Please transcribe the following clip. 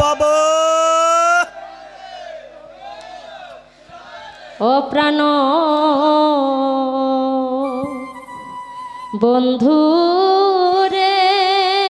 বাবা। ও প্রাণ বন্ধু